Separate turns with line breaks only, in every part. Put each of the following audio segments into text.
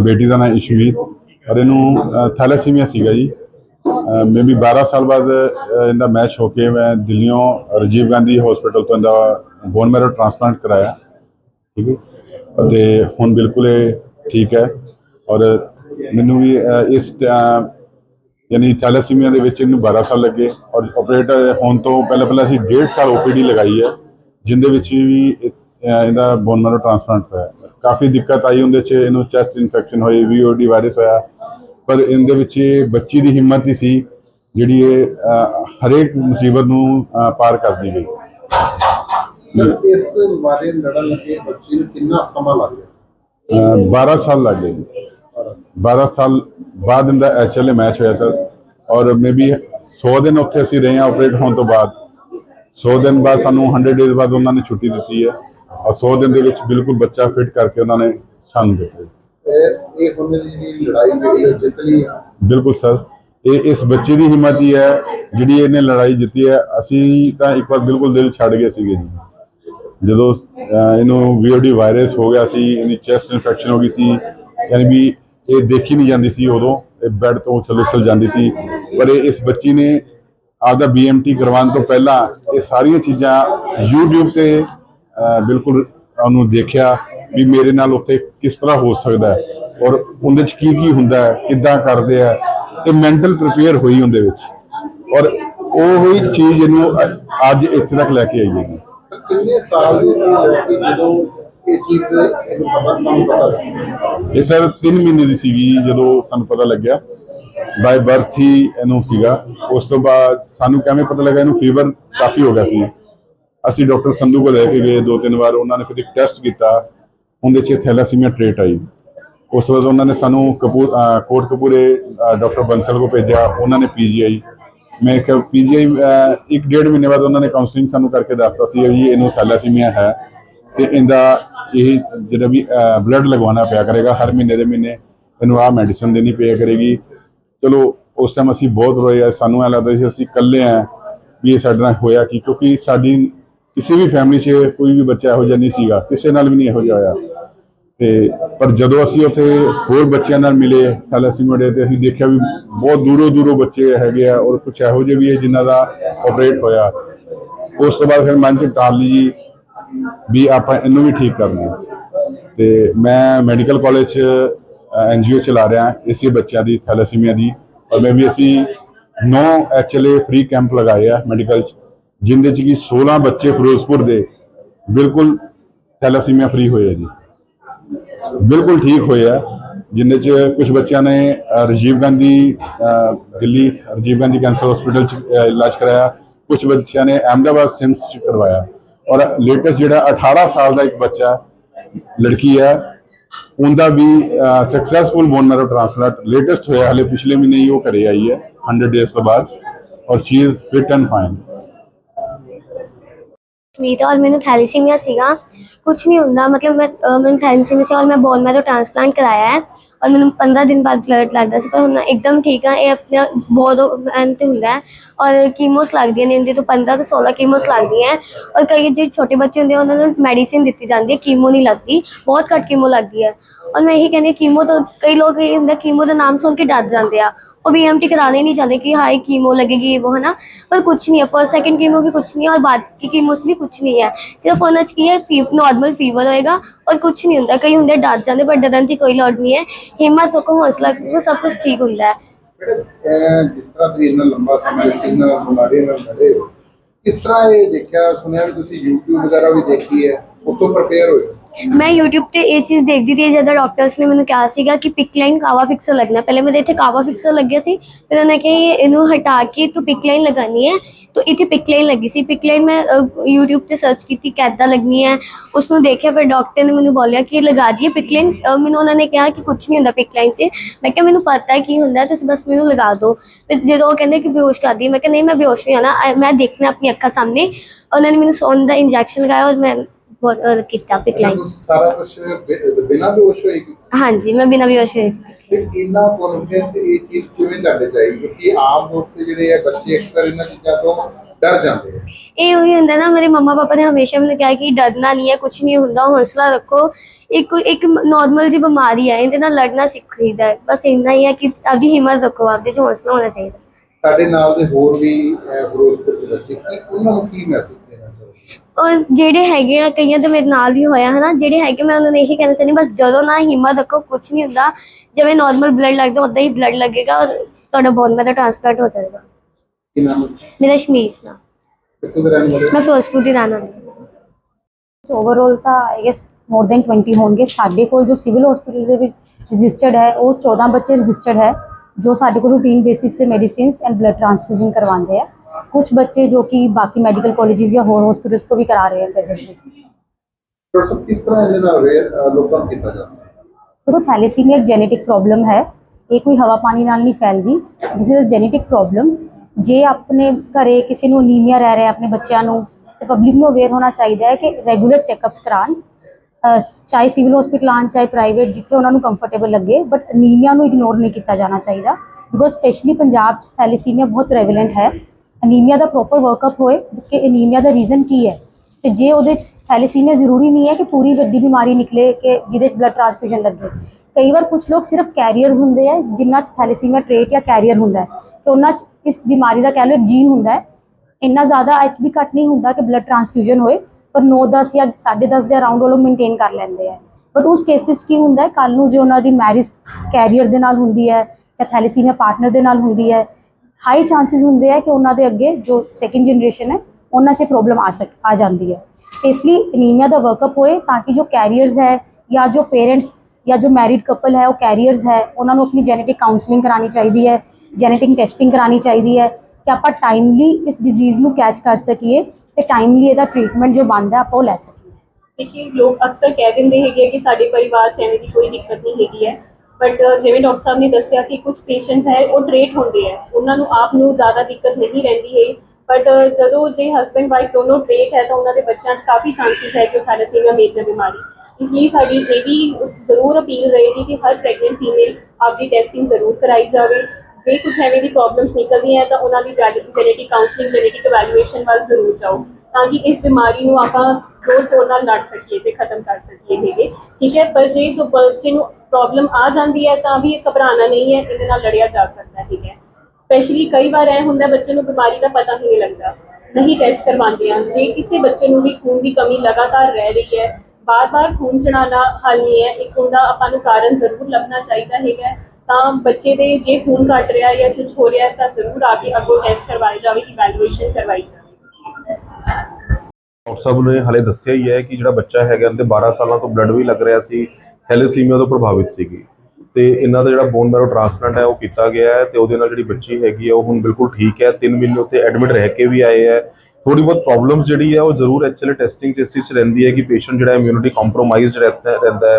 ਬੇਟੀ ਦਾ ਨਾਮ ਇਸ਼ਮੀਤ ਔਰ ਇਹਨੂੰ ਥੈਲੇਸੀਮੀਆ ਸੀਗਾ ਜੀ। ਮੇਬੀ 12 ਸਾਲ ਬਾਅਦ ਇਹਦਾ ਮੈਚ ਹੋ ਕੇ ਮੈਂ ਦਿੱਲੀੋਂ ਰਾਜੀਵ ਗਾਂਧੀ ਹਸਪੀਟਲ ਤੋਂ ਇਹਦਾ ਬੋਨ ਮੈਰੋ ਟ੍ਰਾਂਸਪਲਾਂਟ ਕਰਾਇਆ। ਠੀਕ ਹੈ ਅਤੇ ਹੁਣ ਬਿਲਕੁਲ ਇਹ ਠੀਕ ਹੈ। ਔਰ ਮੈਨੂੰ ਵੀ ਇਸ ਅਹ, ਯਾਨੀ ਥੈਲੇਸੀਮੀਆ ਦੇ ਵਿੱਚ ਇਹਨੂੰ 12 ਸਾਲ ਲੱਗੇ। ਔਰ ਆਪਰੇਟਰ ਹੋਣ ਤੋਂ ਪਹਿਲਾਂ ਪਹਿਲਾਂ ਅਸੀਂ 1.5 ਸਾਲ ਓਪੀਡੀ ਲਗਾਈ ਹੈ ਜਿੰਦੇ ਵਿੱਚ ਵੀ ਇਹ- ਇਹਦਾ ਬੋਨ ਮੈਰੋ ਟ੍ਰਾਂਸਪਲਾਂਟ ਹੋਇਆ। ਕਾਫੀ ਦਿੱਕਤ ਆਈ ਉਹਦੇ 'ਚ ਇਹਨੂੰ ਚੈਸਟ ਇਨਫੈਕਸ਼ਨ ਹੋਈ ਵੀਓਡੀ ਵਾਇਰਸ ਹੋਇਆ। ਪਰ ਇਹਦੇ ਵਿੱਚ ਇਹ ਬੱਚੀ ਦੀ ਹਿੰਮਤ ਹੀ ਸੀ ਜਿਹੜੀ ਇਹ ਹਰੇਕ ਮੁਸੀਬਤ ਨੂੰ ਪਾਰ ਕਰਦੀ ਗਈ।
ਸਰ ਇਸ ਬਾਰੇ ਲੜਨ ਲੱਗੇ ਬੱਚੇ ਨੂੰ ਕਿੰਨਾ ਸਮਾਂ ਲੱਗ ਗਿਆ?
ਅਹ, 12 ਸਾਲ ਲੱਗ ਗਏ ਜੀ। 12 ਸਾਲ। ਬਾਅਦ ਇਹਦਾ ਐਚਐਲਏ ਮੈਚ ਹੋਇਆ ਸਰ। ਔਰ ਮੇਬੀ 100 ਦਿਨ ਉੱਥੇ ਅਸੀਂ ਰਹੇ ਹਾਂ ਆਪਰੇਟ ਹੋਣ ਤੋਂ ਬਾਅਦ। 100 ਦਿਨ ਬਾਅਦ ਸਾਨੂੰ 100 ਡੇਜ਼ ਬਾਅਦ ਉਹਨਾਂ ਨੇ ਛੁੱਟੀ ਦਿੱਤੀ ਹੈ। ਔਰ 100 ਦਿਨ ਦੇ ਵਿੱਚ ਬਿਲਕੁਲ ਬੱਚਾ ਫਿਟ ਕਰਕੇ ਉਹਨਾਂ ਨੇ ਸਾਨੂੰ ਦਿੱਤੇ।
ਇਹ ਇਹ ਹੁਣ ਦੀ ਜਿਹੜੀ ਲੜਾਈ ਜਿਹੜੀ ਉਹ ਜਿੱਤ ਲਈ ਹੈ।
ਬਿਲਕੁਲ ਸਰ ਇਹ ਇਸ ਬੱਚੇ ਦੀ ਹਿੰਮਤ ਹੀ ਹੈ ਜਿਹੜੀ ਇਹਨੇ ਲੜਾਈ ਜਿੱਤੀ ਹੈ। ਅਸੀਂ ਤਾਂ ਇੱਕ ਵਾਰ ਬਿਲਕੁਲ ਦਿਲ ਛੱਡ ਗਏ ਸੀਗੇ ਜੀ। ਜਦੋਂ ਇਹਨੂੰ ਵੀਓਡੀ ਵਾਇਰਸ ਹੋ ਗਿਆ ਸੀ ਇਹਦੀ ਚੈਸਟ ਇਨਫੈਕਸ਼ਨ ਹੋ ਗਈ ਸੀ ਯਾਨੀ ਵੀ ਇਹ ਦੇਖੀ ਨਹੀਂ ਜਾਂਦੀ ਸੀ ਉਦੋਂ ਇਹ ਬੈੱਡ ਤੋਂ ਉਛਲ ਉਛਲ ਜਾਂਦੀ ਸੀ। ਪਰ ਇਹ ਇਸ ਬੱਚੀ ਨੇ ਆਪਦਾ ਬੀਐਮਟੀ ਕਰਵਾਉਣ ਤੋਂ ਪਹਿਲਾਂ ਇਹ ਸਾਰੀਆਂ ਚੀਜ਼ਾਂ YouTube ਤੇ ਬਿਲਕੁਲ ਉਹਨੂੰ ਦੇਖਿਆ ਵੀ ਮੇਰੇ ਨਾਲ ਉੱਥੇ ਕਿਸ ਤਰ੍ਹਾਂ ਹੋ ਸਕਦਾ ਹੈ ਔਰ ਉਹਦੇ ਚ ਕੀ ਕੀ ਹੁੰਦਾ ਹੈ ਕਿੱਦਾਂ ਕਰਦੇ ਆ ਇਹ ਮੈਂਟਲ ਪ੍ਰਿਪੇਅਰ ਹੋਈ ਉਹਦੇ ਵਿੱਚ। ਔਰ ਉਹ ਹੀ ਚੀਜ਼ ਇਹਨੂੰ ਅੱਜ ਇੱਥੇ ਤੱਕ ਲੈ ਕੇ ਆਈ ਹੈ
ਕਿੰਨੇ ਸਾਲ ਦੀ ਸੀ ਲੜਕੀ ਜਦੋਂ ਇਹ ਚੀਜ਼ ਇਹਨੂੰ ਪਤਾ ਲੱਗਾ?
ਇਹ ਸਰ 3 ਮਹੀਨੇ ਦੀ ਸੀਗੀ ਜਦੋਂ ਸਾਨੂੰ ਪਤਾ ਲੱਗਿਆ। ਬਾਈ ਬਰਥ ਹੀ ਇਹਨੂੰ ਸੀਗਾ। ਉਸ ਤੋਂ ਬਾਅਦ ਸਾਨੂੰ ਕਿਵੇਂ ਪਤਾ ਲੱਗਾ ਇਹਨੂੰ ਫੀਵਰ ਕਾਫੀ ਹੋ ਗਿਆ ਸੀ। ਅਸੀਂ ਡਾਕਟਰ ਸੰਧੂ ਕੋਲ ਲੈ ਕੇ ਗਏ, ਦੋ ਤਿੰਨ ਵਾਰ ਉਹਨਾਂ ਨੇ ਫਿਰ ਇੱਕ ਟੈਸਟ ਕੀਤਾ, ਉਹਦੇ 'ਚ ਥੈਲਾਸੀਮੀਆ ਟ੍ਰੇਟ ਆਈ। ਉਸ ਤੋਂ ਬਾਅਦ ਉਹਨਾਂ ਨੇ ਸਾਨੂੰ ਕਪੂਰ ਕੋਟ ਕਪੂਰੇ ਡਾਕਟਰ ਬੰਸਲ ਕੋ ਭੇਜਿਆ, ਉਹਨਾਂ ਨੇ ਪੀਜੀਆਈ। ਮੈਂ ਕਿਹਾ, ਪੀਜੀਆਈ ਇੱਕ ਡੇਢ ਮਹੀਨੇ ਬਾਅਦ ਉਹਨਾਂ ਨੇ ਕਾਉਂਸਲਿੰਗ ਸਾਨੂੰ ਕਰਕੇ ਦੱਸਤਾ ਸੀ ਵੀ ਇਹਨੂੰ ਥੈਲਾਸੀਮੀਆ ਹੈ ਤੇ ਇਹਦਾ ਇਹ ਜਿਹੜਾ ਵੀ ਬਲੱਡ ਲਗਵਾਉਣਾ ਪਿਆ ਕਰੇਗਾ, ਹਰ ਮਹੀਨੇ ਦੇ ਮਹੀਨੇ ਇਹਨੂੰ ਆਹ ਮੈਡੀਸਨ ਦੇਣੀ ਪਿਆ ਕਰੇਗੀ। ਚਲੋ, ਉਸ ਟਾਈਮ ਅਸੀਂ ਬਹੁਤ ਰੋਏ ਆ ਸਾਨੂੰ ਐ ਲੱਗਦਾ ਸੀ ਅਸੀਂ ਇਕੱਲੇ ਆ ਵੀ ਇਹ ਸਾਡੇ ਨਾਲ ਹੋਇਆ ਕਿ, ਕਿਉਂਕਿ ਸਾਡੀ ਕਿਸੇ ਵੀ ਫੈਮਿਲੀ 'ਚ ਕੋਈ ਵੀ ਬੱਚਾ ਇਹੋ ਜਿਹਾ ਨਹੀਂ ਸੀਗਾ, ਕਿਸੇ ਨਾਲ ਵੀ ਨਹੀਂ ਇਹੋ ਜਿਹਾ ਹੋਇਆ। ਤੇ ਪਰ ਜਦੋਂ ਅਸੀਂ ਉੱਥੇ ਹੋਰ ਬੱਚਿਆਂ ਨਾਲ ਮਿਲੇ ਥੈਲੇਸੀਮੀਆ ਡੇ ਤੇ ਅਸੀਂ ਦੇਖਿਆ ਵੀ ਬਹੁਤ ਦੂਰੋਂ ਦੂਰੋਂ ਬੱਚੇ ਹੈਗੇ ਆ ਔਰ ਕੁਝ ਇਹੋ ਜਿਹੇ ਵੀ ਹੈ ਜਿਨ੍ਹਾਂ ਦਾ ਆਪਰੇਟ ਹੋਇਆ। ਉਸ ਤੋਂ ਬਾਅਦ ਫਿਰ ਮਨ ਚ ਟਾਲ ਲਈ ਜੀ ਵੀ ਆਪਾਂ ਇਹਨੂੰ ਵੀ ਠੀਕ ਕਰਨਾ ਹੈ ਤੇ ਮੈਂ ਮੈਡੀਕਲ ਕਾਲਜ ਚ ਐਨਜੀਓ ਚਲਾ ਰਿਹਾ, ਇਸੇ ਬੱਚਿਆਂ ਦੀ, ਥੈਲੇਸੀਮੀਆ ਦੀ। ਔਰ ਮੈਂ ਵੀ ਅਸੀਂ 9 ਐਚਐਲਏ ਫ੍ਰੀ ਕੈਂਪ ਲਗਾਏ ਆ ਮੈਡੀਕਲ ਚ। ਜਿੰਦੇ ਚ ਕੀ 16 ਬੱਚੇ ਫਿਰੋਜ਼ਪੁਰ ਦੇ ਬਿਲਕੁਲ ਥੈਲਾਸੀਮੀਆ ਫ੍ਰੀ ਹੋਏ ਆ ਜੀ। ਬਿਲਕੁਲ ਠੀਕ ਹੋਏ ਹੋਇਆ ਜਿਨ੍ਹਾਂ ਚ ਕੁਝ ਬੱਚਿਆਂ ਨੇ ਅ, ਰਾਜੀਵ ਗਾਂਧੀ ਦਿੱਲੀ ਰਾਜੀਵ ਗਾਂਧੀ ਕੈਂਸਰ ਹਸਪੀਟਲ ਚ ਇਲਾਜ ਕਰਾਇਆ। ਕੁਝ ਬੱਚਿਆਂ ਨੇ ਅਹਿਮਦਾਬਾਦ ਸਿਮਸ ਚ ਕਰਵਾਇਆ। ਔਰ ਲੇਟੈਸਟ ਜਿਹੜਾ 18 ਸਾਲ ਦਾ ਇੱਕ ਬੱਚਾ ਲੜਕੀ ਹੈ ਉਹਦਾ ਵੀ successful bone marrow transplant latest ਹੋਇਆ ਹਲੇ ਪਿਛਲੇ ਮਹੀਨੇ ਹੀ ਉਹ ਘਰੇ ਆਈ ਹੈ 100 ਡੇਜ਼ ਤੋਂ ਬਾਅਦ। ਔਰ she is fit and fine
ਵੀ ਤਾਂ ਔਰ ਮੈਨੂੰ ਥੈਲੇਸੀਮੀਆ ਸੀਗਾ। ਕੁਝ ਨਹੀਂ ਹੁੰਦਾ, ਮਤਲਬ ਮੈਂ, ਅਹ ਮੈਨੂੰ ਥੈਲੇਸੀਮੀਆ ਸੀ ਔਰ ਮੈਂ ਬੋਨ ਮੈਰੋ ਟ੍ਰਾਂਸਪਲਾਂਟ ਕਰਾਇਆ ਹੈ। ਔਰ ਮੈਨੂੰ 15 ਦਿਨ ਬਾਅਦ ਬਲੱਡ ਲੱਗਦਾ ਸੀ ਪਰ ਹੁਣ ਮੈਂ ਇੱਕਦਮ ਠੀਕ ਆ ਇਹ ਆਪਣੇ ਆਪ ਬਹੁਤ ਐਂਟ ਹੁੰਦਾ ਹੈ ਔਰ ਕੀਮੋਸ ਲੱਗਦੀਆਂ ਨੇ ਇਹਦੇ ਤੋਂ 15 ਤੋਂ 16 ਕੀਮੋਸ ਲੱਗਦੀਆਂ ਹੈ ਔਰ ਕਈ ਜਿਹੜੇ ਛੋਟੇ ਬੱਚੇ ਹੁੰਦੇ ਆ ਉਹਨਾਂ ਨੂੰ ਮੈਡੀਸਿਨ ਦਿੱਤੀ ਜਾਂਦੀ ਹੈ ਕੀਮੋ ਨਹੀਂ ਲੱਗਦੀ ਬਹੁਤ ਘੱਟ ਕੀਮੋ ਲੱਗਦੀ ਹੈ ਔਰ ਮੈਂ ਇਹੀ ਕਹਿੰਦੀ ਹਾਂ, ਕੀਮੋ ਤਾਂ ਕਈ ਲੋਕ ਇਹ ਹੁੰਦਾ ਕੀਮੋ ਦਾ ਨਾਮ ਸੁਣ ਕੇ ਡਰ ਜਾਂਦੇ ਆ ਉਹ ਬੀਐਮਟੀ ਕਰਾਣੇ ਨਹੀਂ ਚਾਹਦੇ ਕਿ ਹਾਈ ਕੀਮੋ लगेगी वो है ना पर कुछ नहीं है फर्स्ट सेकंड कीमो भी कुछ नहीं है और बाद की कीमोस भी कुछ नहीं है सिर्फ होना चाहिए फीव नॉर्मल फीवर होएगा और कुछ नहीं ਹੁੰਦਾ ਕਈ ਹੁੰਦੇ ਡਰ ਜਾਂਦੇ ਪਰ ਡਰਨ ਦੀ ਕੋਈ ਲੋੜ ਨਹੀਂ ਹੈ ਹਿੰਮਤ ਰੱਖੋ ਹੌਸਲਾ ਰੱਖੋ ਸਭ ਕੁਝ ਠੀਕ ਹੁੰਦਾ ਹੈ।
ਜਿਸ ਤਰ੍ਹਾਂ ਤੁਸੀਂ ਇੰਨਾ ਲੰਬਾ ਸਮਾਂ ਇਸ ਨਾਲ ਬਿਮਾਰੀ ਨਾਲ ਲੜੇ ਹੋ, ਕਿਸ ਤਰ੍ਹਾਂ ਇਹ ਦੇਖਿਆ, ਸੁਣਿਆ ਵੀ ਤੁਸੀਂ YouTube ਵਗੈਰਾ ਵੀ ਦੇਖੀ ਹੈ, ਉਤੋਂ ਪ੍ਰਪੇਅਰ ਹੋਏ
ਮੈਂ YouTube ਤੇ ਇਹ ਚੀਜ਼ ਦੇਖਦੀ ਸੀ ਜਦੋਂ ਡਾਕਟਰਸ ਨੇ ਮੈਨੂੰ ਕਿਹਾ ਸੀਗਾ ਕਿ ਪਿਕ ਲਾਈਨ ਕਾਵਾ ਫਿਕਸਰ ਲੱਗਣਾ। ਪਹਿਲੇ ਮੇਰੇ ਇੱਥੇ ਕਾਵਾ ਫਿਕਸਰ ਲੱਗਿਆ ਸੀ ਫਿਰ ਉਹਨੇ ਕਿਹਾ ਇਹਨੂੰ ਹਟਾ ਕੇ ਤੂੰ ਪਿਕ ਲਾਈਨ ਲਗਾਨੀ ਹੈ। ਤਾਂ ਇੱਥੇ ਪਿਕ ਲਾਈਨ ਲੱਗੀ ਸੀ। ਪਿਕ ਲਾਈਨ ਮੈਂ ਅਹ, YouTube ਤੇ ਸਰਚ ਕੀਤੀ ਕਿੱਦਾਂ ਲੱਗਣੀ ਹੈ। ਉਸ ਨੂੰ ਦੇਖਿਆ ਫਿਰ ਡਾਕਟਰ ਨੇ ਮੈਨੂੰ ਬੋਲਿਆ ਕਿ ਲਗਾ ਦਈਏ ਪਿਕ ਲਾਈਨ ਮੈਨੂੰ ਉਹਨਾਂ ਨੇ ਕਿਹਾ ਕਿ ਕੁਝ ਨਹੀਂ ਹੁੰਦਾ ਪਿਕ ਲਾਈਨ ਸੇ ਮੈਂ ਕਿਹਾ ਮੈਨੂੰ ਪਤਾ ਹੈ ਕੀ ਹੁੰਦਾ ਤੁਸੀਂ ਬਸ ਮੈਨੂੰ ਲਗਾ ਦਿਓ। ਫਿਰ ਜਦੋਂ ਉਹ ਕਹਿੰਦੇ ਕਿ ਬੇਹੋਸ਼ ਕਰ ਦਈਏ ਮੈਂ ਕਿਹਾ ਨਹੀਂ ਮੈਂ ਬੇਹੋਸ਼ ਨਹੀਂ ਹੋਣਾ। ਮੈਂ ਦੇਖਣਾ ਆਪਣੀ ਅੱਖਾਂ ਸਾਹਮਣੇ। ਉਹਨਾਂ ਨੇ ਮੈਨੂੰ ਸੌਣ ਦਾ ਇੰਜੈਕਸ਼ਨ ਲਗਾਇਆ ਔਰ ਮੈਂ ਬਹੁਤ ਅਹ, ਕੀਤਾ ਪਿਕ ਲਾਈਨ
ਤੁਸੀਂ ਸਾਰਾ ਕੁਝ ਬਿਨਾਂ ਬੇਹੋਸ਼ ਹੋਏ ਕੀਤੀ?
ਹਾਂਜੀ ਮੈਂ ਬਿਨਾਂ ਬੇਹੋਸ਼ ਹੋਏ।
ਤੇ ਇੰਨਾ ਕੌਨਫੀਡੈਂਸ ਇਹ ਚੀਜ਼ ਕਿਵੇਂ ਤੁਹਾਡੇ ਚਾਹੀਦੀ ਕਿਉਂਕਿ ਆਮ ਤੌਰ ਤੇ ਜਿਹੜੇ ਆ ਬੱਚੇ ਅਕਸਰ ਇਹਨਾਂ ਚੀਜ਼ਾਂ ਤੋਂ ਡਰ ਜਾਂਦੇ ਆ।
ਇਹ ਉਹੀ ਹੁੰਦਾ ਨਾ ਮੇਰੇ ਮੰਮਾ ਪਾਪਾ ਨੇ ਹਮੇਸ਼ਾ ਮੈਨੂੰ ਕਿਹਾ ਕਿ ਡਰਨਾ ਨਹੀਂ ਹੈ ਕੁਝ ਨਹੀਂ ਹੁੰਦਾ ਹੌਸਲਾ ਰੱਖੋ। ਇੱਕ ਇੱਕ ਨਾਰਮਲ ਜੀ ਬਿਮਾਰੀ ਹੈ ਇਹਦੇ ਨਾਲ ਲੜਨਾ ਸਿੱਖੀਦਾ ਹੈ। ਬਸ ਇੰਨਾ ਹੀ ਹੈ ਕਿ ਆਪਦੀ ਹਿੰਮਤ ਰੱਖੋ ਆਪਦੇ 'ਚ ਹੌਸਲਾ ਹੋਣਾ ਚਾਹੀਦਾ।
ਸਾਡੇ ਨਾਲ ਦੇ ਹੋਰ ਵੀ ਅਹ, ਫਿਰੋਜ਼ਪੁਰ ਦੇ ਬੱਚੇ ਕੀ ਉਹਨਾਂ ਨੂੰ ਕੀ ਮੈਸੇਜ ਦੇਣਾ ਚਾਹੁੰਦੇ
ਔਰ ਜਿਹੜੇ ਹੈਗੇ ਆ ਕਈਆਂ ਦੇ ਮੇਰੇ ਨਾਲ ਹੀ ਹੋਇਆ ਹਨਾ ਜਿਹੜੇ ਹੈਗੇ ਮੈਂ ਉਹਨਾਂ ਨੂੰ ਇਹੀ ਕਹਿਣਾ ਚਾਹੁੰਦੀ ਬਸ ਜਦੋਂ ਨਾ ਹਿੰਮਤ ਰੱਖੋ ਕੁਝ ਨਹੀਂ ਹੁੰਦਾ ਜਿਵੇਂ ਨਾਰਮਲ ਬਲੱਡ ਲੱਗਦਾ ਉਦਾਂ ਹੀ ਬਲੱਡ ਲੱਗੇਗਾ ਔਰ ਤੁਹਾਡਾ ਬੋਨ ਮੈਦਾ ਟ੍ਰਾਂਸਪਲਾਂਟ ਹੋ ਜਾਏਗਾ
ਕੀ ਨਾਮ ਹੈ?
ਮੇਰਾ ਸ਼ਮੀਤ ਨਾ
ਕਿੱਥੋਂ ਦੇ ਰਹਿਣ ਵਾਲੇ ਹੋ?
ਮੈਂ ਫਿਰੋਜ਼ਪੁਰ ਦੀ ਰਹਿਣ ਵਾਲੀ ਹਾਂ
ਓਵਰਆਲ ਤਾਂ ਆਈ ਗੈਸ ਮੋਰ ਦੈਨ 20 ਹੋਣਗੇ ਸਾਡੇ ਕੋਲ ਜੋ ਸਿਵਲ ਹਸਪੀਟਲ ਦੇ ਵਿੱਚ ਰਜਿਸਟਰਡ ਹੈ ਉਹ 14 ਬੱਚੇ ਰਜਿਸਟਰਡ ਹੈ ਜੋ ਸਾਡੇ ਕੋਲ ਰੂਟੀਨ ਬੇਸਿਸ ਤੇ ਮੈਡੀਸਿਨਸ ਐਂਡ ਬਲੱਡ ਟ੍ਰਾਂਸਫਿਊਜ਼ਨ ਕਰਵਾਉਂਦੇ ਆ ਕੁਝ ਬੱਚੇ ਜੋ ਕਿ ਬਾਕੀ ਮੈਡੀਕਲ ਕਾਲਜਸ ਜਾਂ ਹੋਰ ਹਸਪੀਟਲਸ ਤੋਂ ਵੀ ਕਰਾ ਰਹੇ ਹਨ ਪ੍ਰੈਜ਼ੈਂਟਲੀ
ਡਾਕਟਰ ਸਾਹਿਬ ਕਿਸ ਤਰ੍ਹਾਂ ਇਹਦੇ ਨਾਲ ਅਵੇਅਰ ਲੋਕਾਂ ਨੂੰ ਕੀਤਾ ਜਾ ਸਕਦਾ?
ਦੇਖੋ ਥੈਲੇਸੀਮੀਆ ਇੱਕ ਜੈਨੇਟਿਕ ਪ੍ਰੋਬਲਮ ਹੈ। ਇਹ ਕੋਈ ਹਵਾ ਪਾਣੀ ਨਾਲ ਨਹੀਂ ਫੈਲਦੀ। This is a genetic problem ਜੇ ਆਪਣੇ ਘਰੇ ਕਿਸੇ ਨੂੰ ਅਨੀਮੀਆ ਰਹਿ ਰਿਹਾ ਆਪਣੇ ਬੱਚਿਆਂ ਨੂੰ ਤੇ ਪਬਲਿਕ ਨੂੰ ਅਵੇਅਰ ਹੋਣਾ ਚਾਹੀਦਾ ਹੈ ਕਿ ਰੈਗੂਲਰ ਚੈੱਕਅਪਸ ਕਰਾਉਣ। ਅਹ ਚਾਹੇ ਸਿਵਲ ਹਸਪੀਟਲ ਆਉਣ ਚਾਹੇ ਪ੍ਰਾਈਵੇਟ ਜਿੱਥੇ ਉਹਨਾਂ ਨੂੰ ਕੰਫਰਟੇਬਲ ਲੱਗੇ ਬਟ ਅਨੀਮੀਆ ਨੂੰ ਇਗਨੋਰ ਨਹੀਂ ਕੀਤਾ ਜਾਣਾ ਚਾਹੀਦਾ। ਬਿਕੋਜ਼ ਸਪੈਸ਼ਲੀ ਪੰਜਾਬ 'ਚ ਥੈਲੇਸੀਮੀਆ ਬਹੁਤ ਪ੍ਰੈਵਲੈਂਟ ਹੈ। ਅਨੀਮੀਆ ਦਾ ਪ੍ਰੋਪਰ ਵਰਕਅਪ ਹੋਏ, ਕਿ ਅਨੀਮੀਆ ਦਾ ਰੀਜ਼ਨ ਕੀ ਹੈ? ਤੇ ਜੇ ਉਹਦੇ ਚ ਥੈਲੇਸੀਮੀਆ ਜ਼ਰੂਰੀ ਨਹੀਂ ਹੈ ਕਿ ਪੂਰੀ ਵੱਡੀ ਬਿਮਾਰੀ ਨਿਕਲੇ, ਕਿ ਜਿਹਦੇ ਚ ਬਲੱਡ ਟ੍ਰਾਂਸਫਿਊਜ਼ਨ ਲੱਗੇ। ਕਈ ਵਾਰ ਕੁਝ ਲੋਕ ਸਿਰਫ ਕੈਰੀਅਰਸ ਹੁੰਦੇ ਆ ਜਿਨ੍ਹਾਂ ਚ ਥੈਲੇਸੀਮੀਆ ਟ੍ਰੇਟ ਜਾਂ ਕੈਰੀਅਰ ਹੁੰਦਾ ਹੈ। ਤੇ ਉਹਨਾਂ ਚ ਇਸ ਬਿਮਾਰੀ ਦਾ ਕਹਿ ਲਓ ਇੱਕ ਜੀਨ ਹੁੰਦਾ ਹੈ। ਇੰਨਾ ਜ਼ਿਆਦਾ ਐਚ ਵੀ ਘੱਟ ਨਹੀਂ ਹੁੰਦਾ ਕਿ ਬਲੱਡ ਟ੍ਰਾਂਸਫਿਊਜ਼ਨ ਹੋਏ, ਪਰ 9 10 ਜਾਂ 10.5 ਦੇ ਅਰਾਊਂਡ ਉਹ ਲੋਕ ਮੇਨਟੇਨ ਕਰ ਲੈਂਦੇ ਆ। ਪਰ ਉਸ ਕੇਸਿਸ ਕੀ ਹੁੰਦਾ ਹੈ? ਕੱਲ ਨੂੰ ਜੇ ਉਹਨਾਂ ਦੀ ਮੈਰਿਜ ਕੈਰੀਅਰ ਦੇ ਨਾਲ ਹੁੰਦੀ ਹੈ ਜਾਂ ਥੈਲੇਸੀਮੀਆ ਪਾਰਟਨਰ ਦੇ ਨਾਲ ਹੁੰਦੀ ਹੈ ਹਾਈ ਚਾਂਸਸ ਹੁੰਦੇ ਆ ਕਿ ਉਹਨਾਂ ਦੇ ਅੱਗੇ ਜੋ ਸੈਕਿੰਡ ਜਨਰੇਸ਼ਨ ਹੈ, ਉਹਨਾਂ 'ਚ ਪ੍ਰੋਬਲਮ ਆ ਸਕ, ਆ ਜਾਂਦੀ ਹੈ। ਤੇ ਇਸ ਲਈ ਅਨੀਮੀਆ ਦਾ ਵਰਕਅਪ ਹੋਏ ਤਾਂ ਕਿ ਜੋ ਕੈਰੀਅਰਸ ਹੈ ਜਾਂ ਜੋ ਪੇਰੈਂਟਸ ਜਾਂ ਜੋ ਮੈਰਿਡ ਕਪਲ ਹੈ, ਉਹ ਕੈਰੀਅਰਸ ਹੈ, ਉਹਨਾਂ ਨੂੰ ਆਪਣੀ ਜੈਨੇਟਿਕ ਕਾਉਂਸਲਿੰਗ ਕਰਾਣੀ ਚਾਹੀਦੀ ਹੈ ਜੈਨੇਟਿਕ ਟੈਸਟਿੰਗ ਕਰਾਣੀ ਚਾਹੀਦੀ ਹੈ ਕਿ ਆਪਾਂ ਟਾਈਮਲੀ ਇਸ ਡਿਜ਼ੀਜ਼ ਨੂੰ ਕੈਚ ਕਰ ਸਕੀਏ ਤੇ ਟਾਈਮਲੀ ਇਹਦਾ ਟ੍ਰੀਟਮੈਂਟ ਜੋ ਬਣਦਾ ਆਪਾਂ ਉਹ ਲੈ ਸਕੀਏ।
ਦੇਖिए ਲੋਕ ਅਕਸਰ ਕਹਿ ਦਿੰਦੇ ਹੈਗੇ ਆ ਕਿ ਸਾਡੇ ਪਰਿਵਾਰ 'ਚ ਐਵੇਂ ਦੀ ਕੋਈ ਦਿੱਕਤ ਨਹੀਂ ਹੈਗੀ ਹੈ। ਬਟ uh, ਜਿਵੇਂ ਡਾਕਟਰ ਸਾਹਿਬ ਨੇ ਦੱਸਿਆ ਕਿ ਕੁਝ ਪੇਸ਼ੈਂਟਸ ਹੈ, ਉਹ ਟ੍ਰੇਟ ਹੁੰਦੇ ਆ ਉਹਨਾਂ ਨੂੰ ਆਪ ਨੂੰ ਜ਼ਿਆਦਾ ਦਿੱਕਤ ਨਹੀਂ ਰਹਿੰਦੀ ਹੈ ਬਟ ਜਦੋਂ ਜੇ ਹਸਬੈਂਡ ਵਾਈਫ ਦੋਨੋਂ ਟ੍ਰੇਟ ਹੈ, ਤਾਂ ਉਹਨਾਂ ਦੇ ਬੱਚਿਆਂ 'ਚ ਕਾਫੀ ਚਾਂਸਸ ਹੈ ਕਿ ਉਹ ਥੈਲੇਸੀਮੀਆ ਮੇਜਰ ਬਿਮਾਰੀ। ਇਸ ਲਈ ਸਾਡੀ ਇਹ ਵੀ ਜ਼ਰੂਰ ਅਪੀਲ ਰਹੇਗੀ ਕਿ ਹਰ ਪ੍ਰੈਗਨੈਂਟ ਫੀਮੇਲ ਆਪਦੀ ਟੈਸਟਿੰਗ ਜ਼ਰੂਰ ਕਰਾਈ ਜਾਵੇ। ਜੇ ਕੁਝ ਐਵੇਂ ਦੀ ਪ੍ਰੋਬਲਮਸ ਨਿਕਲਦੀਆਂ ਹੈ ਤਾਂ ਉਹਨਾਂ ਦੀ ਜੈਨੇਟਿਕ ਕਾਉਂਸਲਿੰਗ ਜੈਨੇਟਿਕ ਇਵੈਲੂਏਸ਼ਨ ਵੱਲ ਜ਼ਰੂਰ ਜਾਓ ਤਾਂ ਕਿ ਇਸ ਬਿਮਾਰੀ ਨੂੰ ਆਪਾਂ ਜ਼ੋਰ ਸ਼ੋਰ ਨਾਲ ਲੜ ਸਕੀਏ ਤੇ ਖਤਮ ਕਰ ਸਕੀਏ ਹੈਗੇ ਠੀਕ ਹੈ? ਪਰ ਜੇ ਤੋਂ ਬੱਚੇ ਨੂੰ ਪ੍ਰੋਬਲਮ ਆ ਜਾਂਦੀ ਹੈ ਤਾਂ ਵੀ ਇਹ ਘਬਰਾਉਣਾ ਨਹੀਂ ਹੈ ਇਹਦੇ ਨਾਲ ਲੜਿਆ ਜਾ ਸਕਦਾ ਹੈ, ਠੀਕ ਹੈ? ਸਪੈਸ਼ਲੀ ਕਈ ਵਾਰ ਇਹ ਹੁੰਦਾ ਬੱਚੇ ਨੂੰ ਬਿਮਾਰੀ ਦਾ ਪਤਾ ਹੀ ਨਹੀਂ ਲੱਗਦਾ ਨਹੀਂ ਟੈਸਟ ਕਰਵਾਉਂਦੇ ਆ ਜੇ ਕਿਸੇ ਬੱਚੇ ਨੂੰ ਵੀ ਖੂਨ ਦੀ ਕਮੀ ਲਗਾਤਾਰ ਰਹਿ ਰਹੀ ਹੈ ਬਾਰ-ਬਾਰ ਖੂਨ ਚੜਾਉਣਾ ਹੱਲ ਨਹੀਂ ਹੈ ਇੱਕ ਉਹਦਾ ਆਪਾਂ ਨੂੰ ਕਾਰਨ ਜ਼ਰੂਰ ਲੱਭਣਾ ਚਾਹੀਦਾ ਹੈਗਾ ਤਾਂ ਬੱਚੇ ਦੇ ਜੇ ਖੂਨ ਘਟ ਰਿਹਾ ਜਾਂ ਕੁਝ ਹੋ ਰਿਹਾ ਤਾਂ ਜ਼ਰੂਰ ਆ ਕੇ ਅੱਗੋਂ ਟੈਸਟ ਕਰਵਾਏ ਜਾਵੇ ਇਵੈਲੂਏਸ਼ਨ ਕਰਵਾਈ ਜਾਵੇ।
ਡਾਕਟਰ ਸਾਹਿਬ ਨੇ ਹਲੇ ਦੱਸਿਆ ਹੀ ਹੈ ਕਿ ਜਿਹੜਾ ਬੱਚਾ ਹੈਗਾ ਤੇ 12 ਸਾਲਾਂ ਤੋਂ ਬਲੱਡ ਵੀ ਲੱਗ ਰਿਹਾ ਸੀ ਥੈਲੇਸੀਮੀਆ ਤੋਂ ਪ੍ਰਭਾਵਿਤ ਸੀਗੀ। ਤੇ ਇਹਨਾਂ ਦਾ ਜਿਹੜਾ ਬੋਨ ਮੈਰੋ ਟ੍ਰਾਂਸਪਲਾਂਟ ਹੈ, ਉਹ ਕੀਤਾ ਗਿਆ ਹੈ ਤੇ ਉਹਦੇ ਨਾਲ ਜਿਹੜੀ ਬੱਚੀ ਹੈਗੀ ਹੈ, ਉਹ ਹੁਣ ਬਿਲਕੁਲ ਠੀਕ ਹੈ। 3 ਮਹੀਨੇ ਉੱਥੇ ਐਡਮਿਟ ਰਹਿ ਕੇ ਵੀ ਆਏ ਹੈ। ਥੋੜੀ ਬਹੁਤ ਪ੍ਰੋਬਲਮਸ ਜਿਹੜੀ ਹੈ, ਉਹ ਜ਼ਰੂਰ ਐਕਚੁਅਲੀ ਟੈਸਟਿੰਗ ਚ ਇਸ ਚੀਜ਼ ਰਹਿੰਦੀ ਹੈ ਕਿ ਪੇਸ਼ੈਂਟ ਜਿਹੜਾ ਇਮਿਊਨਿਟੀ ਕੰਪਰੋਮਾਈਜ਼ਡ ਰਹਿੰਦਾ ਹੈ।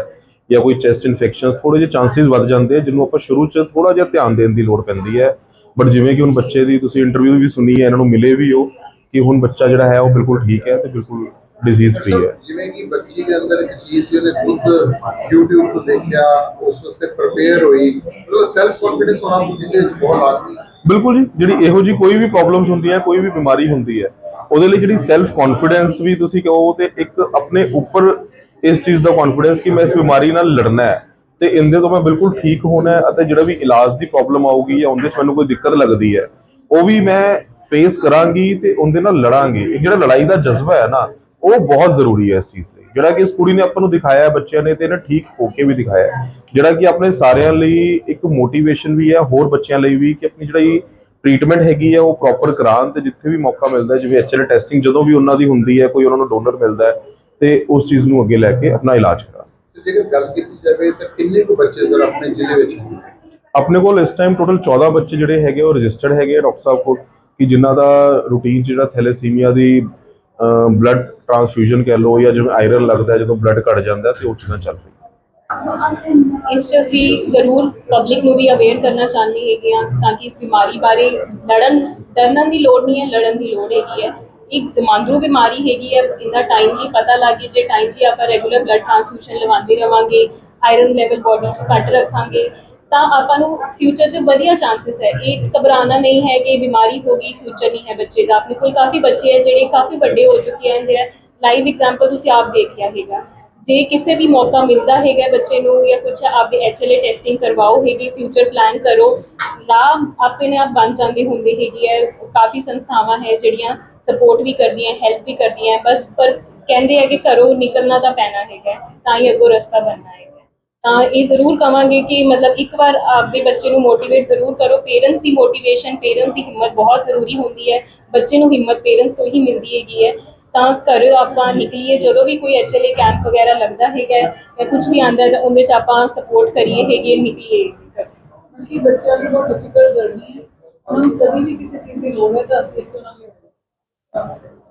ਜਾਂ ਕੋਈ ਚੈਸਟ ਇਨਫੈਕਸ਼ਨਸ ਥੋੜੇ ਜਿਹੇ ਚਾਂਸਸ ਵੱਧ ਜਾਂਦੇ ਆ ਜਿਹਨੂੰ ਆਪਾਂ ਸ਼ੁਰੂ 'ਚ ਥੋੜਾ ਜਿਹਾ ਧਿਆਨ ਦੇਣ ਦੀ ਲੋੜ ਪੈਂਦੀ ਹੈ। ਬਟ ਜਿਵੇਂ ਕਿ ਹੁਣ ਬੱਚੇ ਦੀ ਤੁਸੀਂ ਇੰਟਰਵਿਊ ਵੀ ਸੁਣੀ ਹੈ ਇਹਨਾਂ ਨੂੰ ਮਿਲੇ ਵੀ ਹੋ ਕਿ ਹੁਣ ਬੱਚਾ ਜਿਹੜਾ ਹੈ ਉਹ ਬਿਲਕੁਲ ਠੀਕ ਹੈ ਤੇ ਬਿਲਕੁਲ ਡਿਜ਼ੀਜ਼ ਫ੍ਰੀ ਹੈ।
ਜਿਵੇਂ ਕਿ ਬੱਚੀ ਦੇ ਅੰਦਰ ਇੱਕ ਚੀਜ਼ ਸੀ ਉਹਨੇ ਖੁਦ YouTube ਤੋਂ ਦੇਖਿਆ ਉਸ ਵਾਸਤੇ ਪ੍ਰਪੇਅਰ ਹੋਈ। ਮਤਲਬ ਸੈਲਫ ਕੌਨਫੀਡੈਂਸ ਹੋਣਾ ਜਿਹਦੇ ਵਿੱਚ ਬਹੁਤ ਹੈ
ਬਿਲਕੁਲ ਜੀ ਜਿਹੜੀ ਇਹੋ ਜੀ ਕੋਈ ਵੀ ਪ੍ਰੋਬਲਮਸ ਹੁੰਦੀਆਂ ਕੋਈ ਵੀ ਬਿਮਾਰੀ ਹੁੰਦੀ ਹੈ ਉਹਦੇ ਲਈ ਜਿਹੜੀ ਸੈਲਫ ਕੌਨਫੀਡੈਂਸ ਵੀ ਤੁਸੀਂ ਕਹੋ ਤੇ ਇੱਕ ਆਪਣੇ ਉੱਪਰ ਇਸ ਚੀਜ਼ ਦਾ ਕੌਨਫੀਡੈਂਸ ਕਿ ਮੈਂ ਇਸ ਬਿਮਾਰੀ ਨਾਲ ਲੜਨਾ ਹੈ ਤੇ ਇਹਦੇ ਤੋਂ ਮੈਂ ਬਿਲਕੁਲ ਠੀਕ ਹੋਣਾ ਹੈ ਅਤੇ ਜਿਹੜਾ ਵੀ ਇਲਾਜ ਦੀ ਪ੍ਰੋਬਲਮ ਆਊਗੀ ਜਾਂ ਉਹਦੇ 'ਚ ਮੈਨੂੰ ਕੋਈ ਦਿੱਕਤ ਲੱਗਦੀ ਹੈ, ਉਹ ਵੀ ਮੈਂ ਫੇਸ ਕਰਾਂਗੀ ਤੇ ਉਹਦੇ ਨਾਲ ਲੜਾਂਗੀ। ਇਹ ਜਿਹੜਾ ਲੜਾਈ ਦਾ ਜਜ਼ਬਾ ਹੈ ਨਾ, ਉਹ ਬਹੁਤ ਜ਼ਰੂਰੀ ਹੈ ਇਸ ਚੀਜ਼ ਲਈ। ਜਿਹੜਾ ਕਿ ਇਸ ਕੁੜੀ ਨੇ ਆਪਾਂ ਨੂੰ ਦਿਖਾਇਆ ਹੈ, ਬੱਚਿਆਂ ਨੇ ਤੇ ਇਹਨੇ ਠੀਕ ਹੋ ਕੇ ਵੀ ਦਿਖਾਇਆ ਜਿਹੜਾ ਕਿ ਆਪਣੇ ਸਾਰਿਆਂ ਲਈ ਇੱਕ ਮੋਟੀਵੇਸ਼ਨ ਵੀ ਹੈ, ਹੋਰ ਬੱਚਿਆਂ ਲਈ ਵੀ ਕਿ ਆਪਣੀ ਜਿਹੜੀ ਟ੍ਰੀਟਮੈਂਟ ਹੈਗੀ ਹੈ, ਉਹ ਪ੍ਰੋਪਰ ਕਰਾਉਣ ਤੇ ਜਿੱਥੇ ਵੀ ਮੌਕਾ ਮਿਲਦਾ ਜਿਵੇਂ ਐਚਐਲ ਟੈਸਟਿੰਗ ਜਦੋਂ ਵੀ ਉਹਨਾਂ ਦੀ ਹੁੰਦੀ ਹੈ, ਕੋਈ ਉਹਨਾਂ ਨੂੰ ਡੋਨਰ ਮਿਲਦਾ ਹੈ ਤੇ ਉਸ ਚੀਜ਼ ਨੂੰ ਅੱਗੇ ਲੈ ਕੇ ਆਪਣਾ ਇਲਾਜ
ਤੇ ਜੇਕਰ ਗੱਲ ਕੀਤੀ ਜਾਵੇ ਤਾਂ ਕਿੰਨੇ ਕੁ ਬੱਚੇ ਸਰ ਆਪਣੇ ਜ਼ਿਲ੍ਹੇ ਵਿੱਚ ਹੋਣਗੇ
ਆਪਣੇ ਕੋਲ ਇਸ ਟਾਈਮ ਟੋਟਲ 14 ਬੱਚੇ ਜਿਹੜੇ ਹੈਗੇ ਉਹ ਰਜਿਸਟਰਡ ਹੈਗੇ ਆ ਡਾਕਟਰ ਸਾਹਿਬ ਕੋਲ ਕਿ ਜਿਨ੍ਹਾਂ ਦਾ ਰੂਟੀਨ ਜਿਹੜਾ ਥੈਲੇਸੀਮੀਆ ਦੀ ਬਲੱਡ ਟ੍ਰਾਂਸਫਿਊਜ਼ਨ ਕਹਿ ਲਓ ਜਾਂ ਜਿਵੇਂ ਆਇਰਨ ਲੱਗਦਾ ਜਦੋਂ ਬਲੱਡ ਘਟ ਜਾਂਦਾ ਤੇ ਉਹ ਚੀਜ਼ਾਂ ਚੱਲ ਰਹੀਆਂ।
ਇਸ 'ਚ ਅਸੀਂ ਜ਼ਰੂਰ ਪਬਲਿਕ ਨੂੰ ਵੀ ਅਵੇਅਰ ਕਰਨਾ ਚਾਹੁੰਦੇ ਹੈਗੇ ਆ ਤਾਂ ਕਿ ਇਸ ਬਿਮਾਰੀ ਬਾਰੇ ਲੜਨ ਡਰਨ ਦੀ ਲੋੜ ਨਹੀਂ ਹੈ ਲੜਨ ਦੀ ਲੋੜ ਹੈਗੀ ਹੈ। ਇੱਕ ਜਮਾਂਦਰੂ ਬਿਮਾਰੀ ਹੈਗੀ ਹੈ, ਇਹਦਾ ਟਾਈਮਲੀ ਪਤਾ ਲੱਗ ਜੇ ਜੇ ਟਾਈਮਲੀ ਆਪਾਂ ਰੈਗੂਲਰ ਬਲੱਡ ਟ੍ਰਾਂਸਫਿਊਜ਼ਨ ਲਵਾਉਂਦੇ ਰਵਾਂਗੇ ਆਇਰਨ ਲੈਵਲ ਬੋਡੀ 'ਚ ਘੱਟ ਰੱਖਾਂਗੇ, ਤਾਂ ਆਪਾਂ ਨੂੰ ਫਿਊਚਰ 'ਚ ਵਧੀਆ ਚਾਂਸਸ ਹੈ। ਇਹ ਘਬਰਾਉਣਾ ਨਹੀਂ ਹੈ ਕਿ ਬਿਮਾਰੀ ਹੋ ਗਈ ਫਿਊਚਰ ਨਹੀਂ ਹੈ ਬੱਚੇ ਦਾ। ਆਪਣੇ ਕੋਲ ਕਾਫੀ ਬੱਚੇ ਹੈ, ਜਿਹੜੇ ਕਾਫੀ ਵੱਡੇ ਹੋ ਚੁੱਕੇ ਹਨ ਜਿਹੜਾ ਲਾਈਵ ਐਗਜ਼ਾਮਪਲ ਤੁਸੀਂ ਆਪ ਦੇਖਿਆ ਹੈਗਾ। ਜੇ ਕਿਸੇ ਵੀ ਮੌਕਾ ਮਿਲਦਾ ਹੈਗਾ ਬੱਚੇ ਨੂੰ ਜਾਂ ਕੁਝ ਆਪਦੇ ਐਚਐਲਏ ਟੈਸਟਿੰਗ ਕਰਵਾਓ ਹੈਗੀ ਫਿਊਚਰ ਪਲਾਨ ਕਰੋ ਰਾਹ ਆਪਣੇ ਆਪ ਬਣ ਜਾਂਦੇ ਹੁੰਦੇ ਹੈਗੀ ਹੈ। ਕਾਫੀ ਸੰਸਥਾਵਾਂ ਹੈ ਜਿਹੜੀਆਂ ਸਪੋਰਟ ਵੀ ਕਰਦੀਆਂ ਹੈਲਪ ਵੀ ਕਰਦੀਆਂ, ਬਸ ਪਰ ਕਹਿੰਦੇ ਆ ਕਿ ਘਰੋਂ ਨਿਕਲਣਾ ਤਾਂ ਪੈਣਾ ਹੈਗਾ, ਤਾਂ ਹੀ ਅੱਗੋਂ ਰਸਤਾ ਬਣਨਾ ਹੈਗਾ। ਤਾਂ ਇਹ ਜ਼ਰੂਰ ਕਵਾਂਗੇ ਕਿ ਮਤਲਬ ਇੱਕ ਵਾਰ ਆਪਦੇ ਬੱਚੇ ਨੂੰ ਮੋਟੀਵੇਟ ਜ਼ਰੂਰ ਕਰੋ ਪੇਰੈਂਟਸ ਦੀ ਮੋਟੀਵੇਸ਼ਨ ਪੇਰੈਂਟਸ ਦੀ ਹਿੰਮਤ ਬਹੁਤ ਜ਼ਰੂਰੀ ਹੁੰਦੀ ਹੈ, ਬੱਚੇ ਨੂੰ ਹਿੰਮਤ ਪੇਰੈਂਟਸ ਤੋਂ ਹੀ ਮਿਲਦੀ ਹੈਗੀ ਹੈ। ਤਾਂ ਘਰ ਆਪਾਂ ਨਿਕਲੀਏ, ਜਦੋਂ ਵੀ ਕੋਈ ਐਚਐਲਏ ਕੈਂਪ ਵਗੈਰਾ ਲੱਗਦਾ ਹੈਗਾ, ਜਾਂ ਕੁਝ ਵੀ ਆਂਦਾ ਹੈ ਤਾਂ ਉਹਦੇ ਚ ਆਪਾਂ ਸਪੋਰਟ ਕਰੀਏ ਹੈਗੇ, ਨਿਕਲੀਏ
ਕਿ ਬੱਚਿਆਂ ਦੀ ਬਹੁਤ ਡਿਫਿਕਲਟ ਜਰਨੀ ਹੈ। ਉਹਨਾਂ ਨੂੰ ਕਦੀ ਵੀ ਕਿਸੇ ਚੀਜ਼ ਦੀ ਲੋੜ ਹੈ ਤਾਂ ਅਸੀਂ ਉਹਨਾਂ ਨੂੰ たので。